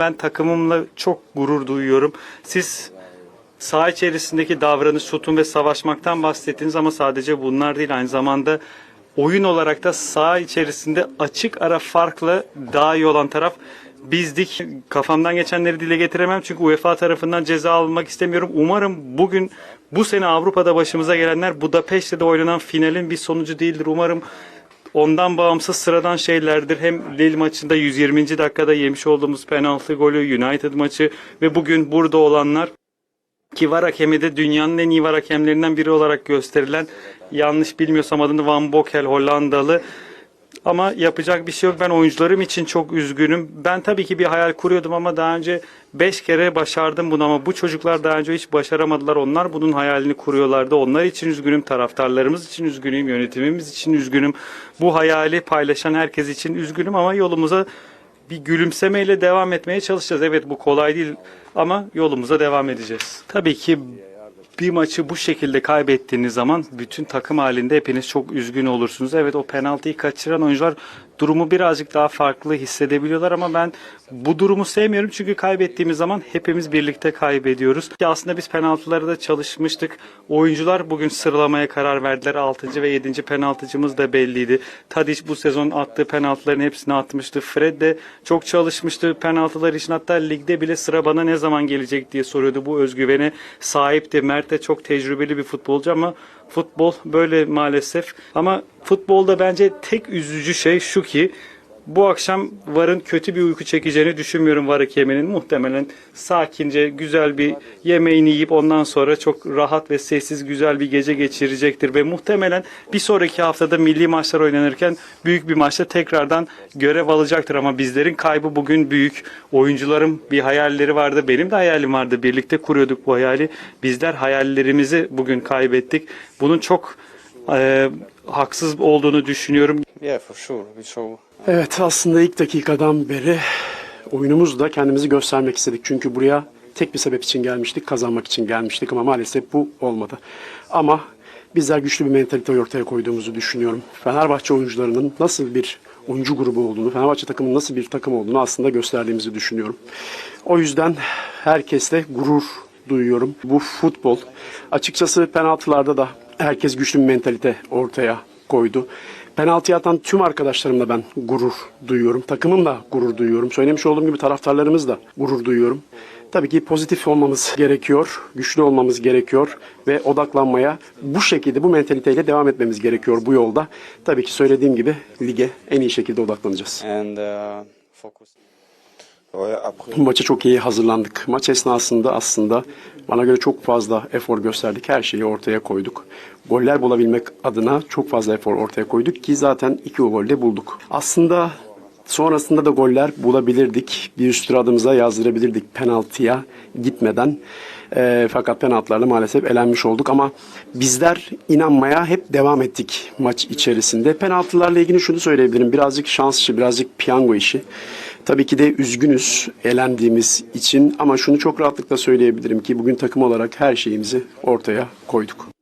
Ben takımımla çok gurur duyuyorum. Siz saha içerisindeki davranış, tutum ve savaşmaktan bahsettiniz ama sadece bunlar değil. Aynı zamanda oyun olarak da saha içerisinde açık ara farkla daha iyi olan taraf bizdik. Kafamdan geçenleri dile getiremem çünkü UEFA tarafından ceza almak istemiyorum. Umarım bugün bu sene Avrupa'da başımıza gelenler Budapeşte'de oynanan finalin bir sonucu değildir. Umarım ondan bağımsız sıradan şeylerdir. Hem Lille maçında 120. dakikada yemiş olduğumuz penaltı golü, United maçı ve bugün burada olanlar ki var hakemi de dünyanın en iyi var hakemlerinden biri olarak gösterilen yanlış bilmiyorsam adını Van Bokel Hollandalı ama yapacak bir şey yok. Ben oyuncularım için çok üzgünüm. Ben tabii ki bir hayal kuruyordum ama daha önce 5 kere başardım bunu ama bu çocuklar daha önce hiç başaramadılar. Onlar bunun hayalini kuruyorlardı. Onlar için üzgünüm. Taraftarlarımız için üzgünüm. Yönetimimiz için üzgünüm. Bu hayali paylaşan herkes için üzgünüm ama yolumuza bir gülümsemeyle devam etmeye çalışacağız. Evet bu kolay değil ama yolumuza devam edeceğiz. Tabii ki bir maçı bu şekilde kaybettiğiniz zaman bütün takım halinde hepiniz çok üzgün olursunuz. Evet o penaltıyı kaçıran oyuncular durumu birazcık daha farklı hissedebiliyorlar ama ben bu durumu sevmiyorum çünkü kaybettiğimiz zaman hepimiz birlikte kaybediyoruz. Ki aslında biz penaltıları da çalışmıştık. Oyuncular bugün sıralamaya karar verdiler. 6. ve 7. penaltıcımız da belliydi. Tadic bu sezon attığı penaltıların hepsini atmıştı. Fred de çok çalışmıştı penaltılar için. Hatta ligde bile sıra bana ne zaman gelecek diye soruyordu. Bu özgüvene sahipti. Mert de çok tecrübeli bir futbolcu ama futbol böyle maalesef. Ama futbolda bence tek üzücü şey şu ki bu akşam VAR'ın kötü bir uyku çekeceğini düşünmüyorum VAR hakeminin. Muhtemelen sakince güzel bir yemeğini yiyip ondan sonra çok rahat ve sessiz güzel bir gece geçirecektir. Ve muhtemelen bir sonraki haftada milli maçlar oynanırken büyük bir maçta tekrardan görev alacaktır. Ama bizlerin kaybı bugün büyük. Oyuncuların bir hayalleri vardı. Benim de hayalim vardı. Birlikte kuruyorduk bu hayali. Bizler hayallerimizi bugün kaybettik. Bunun çok e, haksız olduğunu düşünüyorum. Yeah, for sure. We show Evet aslında ilk dakikadan beri oyunumuzda kendimizi göstermek istedik. Çünkü buraya tek bir sebep için gelmiştik, kazanmak için gelmiştik ama maalesef bu olmadı. Ama bizler güçlü bir mentalite ortaya koyduğumuzu düşünüyorum. Fenerbahçe oyuncularının nasıl bir oyuncu grubu olduğunu, Fenerbahçe takımının nasıl bir takım olduğunu aslında gösterdiğimizi düşünüyorum. O yüzden herkesle gurur duyuyorum. Bu futbol. Açıkçası penaltılarda da herkes güçlü bir mentalite ortaya koydu. Penaltı atan tüm arkadaşlarımla ben gurur duyuyorum. Takımımla gurur duyuyorum. Söylemiş olduğum gibi taraftarlarımızla gurur duyuyorum. Tabii ki pozitif olmamız gerekiyor, güçlü olmamız gerekiyor ve odaklanmaya bu şekilde, bu mentaliteyle devam etmemiz gerekiyor bu yolda. Tabii ki söylediğim gibi lige en iyi şekilde odaklanacağız. and uh, focus. Bu maça çok iyi hazırlandık. Maç esnasında aslında bana göre çok fazla efor gösterdik. Her şeyi ortaya koyduk. Goller bulabilmek adına çok fazla efor ortaya koyduk ki zaten iki gol de bulduk. Aslında sonrasında da goller bulabilirdik. Bir üst adımıza yazdırabilirdik penaltıya gitmeden. Eee, fakat penaltılarla maalesef elenmiş olduk ama bizler inanmaya hep devam ettik maç içerisinde. Penaltılarla ilgili şunu söyleyebilirim. Birazcık şans işi, birazcık piyango işi. Tabii ki de üzgünüz elendiğimiz için ama şunu çok rahatlıkla söyleyebilirim ki bugün takım olarak her şeyimizi ortaya koyduk.